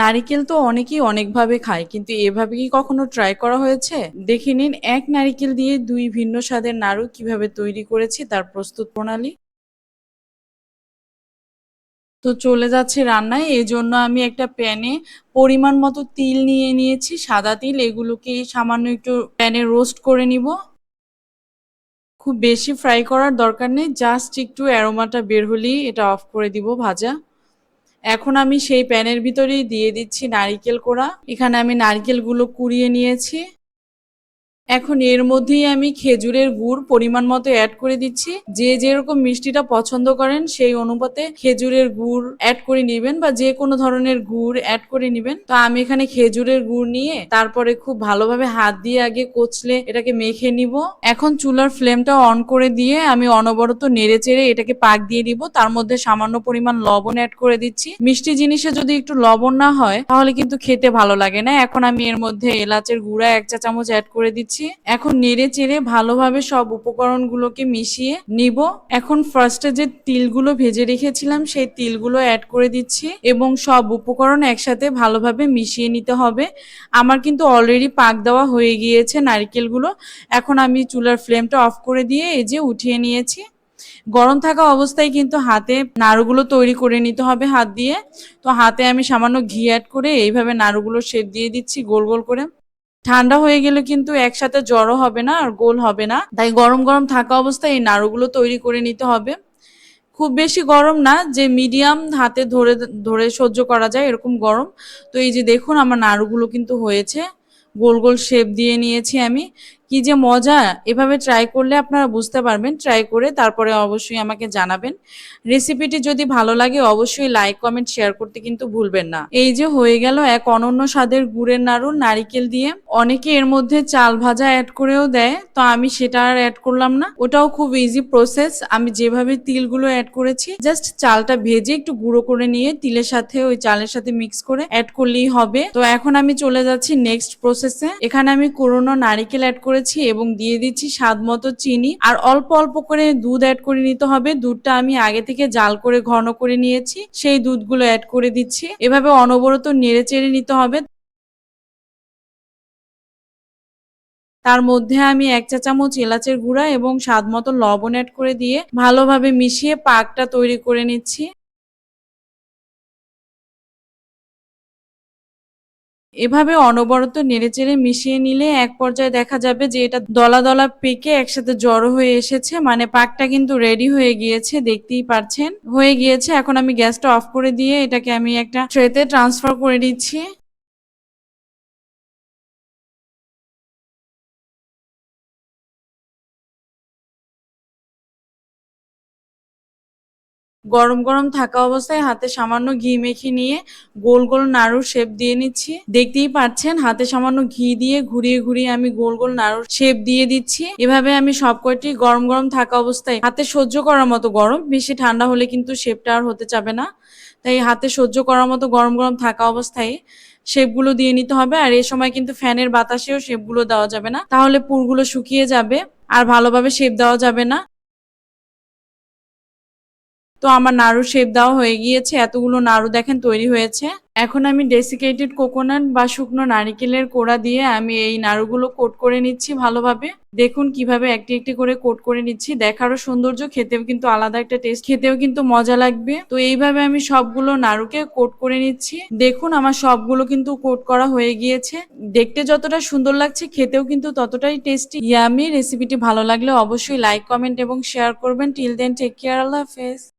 নারিকেল তো অনেকেই অনেকভাবে খায়, কিন্তু এভাবে কি কখনো ট্রাই করা হয়েছে? দেখে নিন, এক নারিকেল দিয়ে দুই ভিন্ন স্বাদের নাড়ু কীভাবে তৈরি করেছি তার প্রস্তুত প্রণালী। তো চলে যাচ্ছে রান্নায় এই জন্য আমি একটা প্যানে পরিমাণ মতো তিল নিয়ে নিয়েছি, সাদা তিল, এগুলোকে সামান্য একটু প্যানে রোস্ট করে নিব। খুব বেশি ফ্রাই করার দরকার নেই জাস্ট একটু অ্যারোমাটা বের হলেই এটা অফ করে দিব ভাজা। এখন আমি সেই প্যানের ভিতরেই দিয়ে দিচ্ছি নারিকেল কোড়া। এখানে আমি নারকেলগুলো কুড়িয়ে নিয়েছি। এখন এর মধ্যেই আমি খেজুরের গুড় পরিমাণ মতো অ্যাড করে দিচ্ছি। যে যেরকম মিষ্টিটা পছন্দ করেন, সেই অনুপাতে খেজুরের গুড় অ্যাড করে নেবেন বা যে কোনো ধরনের গুড় অ্যাড করে নেবেন। তো আমি এখানে খেজুরের গুড় নিয়ে তারপরে খুব ভালোভাবে হাত দিয়ে আগে কচলে এটাকে মেখে নিব। এখন চুলার ফ্লেমটা অন করে দিয়ে আমি অনবরত নেড়ে চেড়ে এটাকে পাক দিয়ে দিব। তার মধ্যে সামান্য পরিমাণ লবণ অ্যাড করে দিচ্ছি। মিষ্টি জিনিসে যদি একটু লবণ না হয়, তাহলে কিন্তু খেতে ভালো লাগে না। এখন আমি এর মধ্যে এলাচের গুঁড়া এক চা চামচ অ্যাড করে দিচ্ছি। এখন নেড়ে চেড়ে ভালোভাবে সব উপকরণগুলোকে মিশিয়ে নিব। এখন ফার্স্টে যে তিলগুলো ভেজে রেখেছিলাম, সেই তিলগুলো অ্যাড করে দিচ্ছি এবং সব উপকরণ একসাথে ভালোভাবে মিশিয়ে নিতে হবে। আমার কিন্তু অলরেডি পাক দেওয়া হয়ে গিয়েছে নারকেলগুলো। এখন আমি চুলার ফ্লেমটা অফ করে দিয়ে এই যে উঠিয়ে নিয়েছি। গরম থাকা অবস্থায় কিন্তু হাতে নাড়ুগুলো তৈরি করে নিতে হবে হাত দিয়ে। তো হাতে আমি সামান্য ঘি অ্যাড করে এইভাবে নাড়ুগুলো শেপ দিয়ে দিচ্ছি গোল গোল করে। ঠান্ডা হয়ে গেলে কিন্তু একসাথে জড়ো হবে না আর গোল হবে না। তাই গরম গরম থাকা অবস্থায় এই নাড়ুগুলো তৈরি করে নিতে হবে। খুব বেশি গরম না, যে মিডিয়াম হাতে ধরে ধরে সহ্য করা যায় এরকম গরম। তো এই যে দেখুন আমার নাড়ুগুলো কিন্তু হয়েছে। গোল গোল শেপ দিয়ে নিয়েছি আমি। কি যে মজা, এভাবে ট্রাই করলে আপনারা বুঝতে পারবেন। ট্রাই করে তারপরে অবশ্যই আমাকে জানাবেন। রেসিপিটি যদি ভালো লাগে, অবশ্যই লাইক কমেন্ট শেয়ার করতে কিন্তু ভুলবেন না। এই যে হয়ে গেল এক অনন্য স্বাদের গুড়ের নাড়ু, নারিকেল দিয়ে। অনেকে এর মধ্যে চাল ভাজা অ্যাড করেও দেয়, তো আমি সেটা আর অ্যাড করলাম না। ওটাও খুব ইজি প্রসেস আমি যেভাবে তিলগুলো অ্যাড করেছি জাস্ট চালটা ভেজে একটু গুঁড়ো করে নিয়ে তিলের সাথে, ওই চালের সাথে মিক্স করে অ্যাড করলেই হবে। তো এখন আমি চলে যাচ্ছি নেক্সট প্রসেসে এখানে আমি কোরোনো নারিকেল অ্যাড করেছি এবং দিয়ে দিচ্ছি স্বাদ মতো চিনি। আর অল্প অল্প করে দুধ অ্যাড করে নিতে হবে। দুধটা আমি আগে থেকে জাল করে ঘন করে নিয়েছি। সেই দুধগুলো অ্যাড করে দিচ্ছি। এভাবে অনবরত নেড়ে চেড়ে নিতে হবে। তার মধ্যে আমি এক চা চামচ এলাচের গুঁড়া এবং স্বাদ মতো লবণ অ্যাড করে দিয়ে ভালোভাবে মিশিয়ে পাকটা তৈরি করে নিচ্ছি। এভাবে অনবরত নেড়েচেড়ে মিশিয়ে নিলে এক পর্যায়ে দেখা যাবে যে এটা দলা দলা পেকে একসাথে জড়ো হয়ে এসেছে। মানে পাকটা কিন্তু রেডি হয়ে গিয়েছে, দেখতেই পারছেন। হয়ে গিয়েছে, এখন আমি গ্যাসটা অফ করে দিয়ে এটাকে আমি একটা ট্রেতে ট্রান্সফার করে দিচ্ছি। গরম গরম থাকা অবস্থায় হাতে সামান্য ঘি মেখে নিয়ে গোল গোল নাড়ুর শেপ দিয়ে নিচ্ছি। দেখতেই পাচ্ছেন, হাতে সামান্য ঘি দিয়ে ঘুরিয়ে ঘুরিয়ে আমি গোল গোল নাড়ুর শেপ দিয়ে দিচ্ছি। এভাবে আমি সব কয়টি গরম গরম থাকা অবস্থায় হাতে সহ্য করার মতো গরম, বেশি ঠান্ডা হলে কিন্তু শেপটা আর হতে চাবে না। তাই হাতে সহ্য করার মতো গরম গরম থাকা অবস্থায় শেপগুলো দিয়ে নিতে হবে। আর এই সময় কিন্তু ফ্যানের বাতাসেও শেপগুলো দেওয়া যাবে না। তাহলে পুরগুলো শুকিয়ে যাবে, আর ভালোভাবে শেপ দেওয়া যাবে না। তো আমার নাড়ু শেপ দেওয়া হয়ে গিয়েছে, এতগুলো নাড়ু দেখেন তৈরি হয়েছে। এখন আমি ডেসিকেটেড কোকোনাট বা শুকনো নারিকেলের কোড়া দিয়ে আমি এই নাড়ুগুলো কোট করে নিচ্ছি ভালোভাবে। দেখুন কীভাবে একটি একটি করে কোট করে নিচ্ছি, দেখারও সৌন্দর্য, খেতেও কিন্তু আলাদা একটা টেস্ট খেতেও কিন্তু মজা লাগবে। তো এইভাবে আমি সবগুলো নাড়ুকে কোট করে নিচ্ছি। দেখুন আমার সবগুলো কিন্তু কোট করা হয়ে গিয়েছে। দেখতে যতটা সুন্দর লাগছে, খেতেও কিন্তু ততটাই টেস্টি ইয়ামি রেসিপিটি ভালো লাগলে অবশ্যই লাইক কমেন্ট এবং শেয়ার করবেন। টিল দেন টেক কেয়ার আল্লাহ হাফেজ।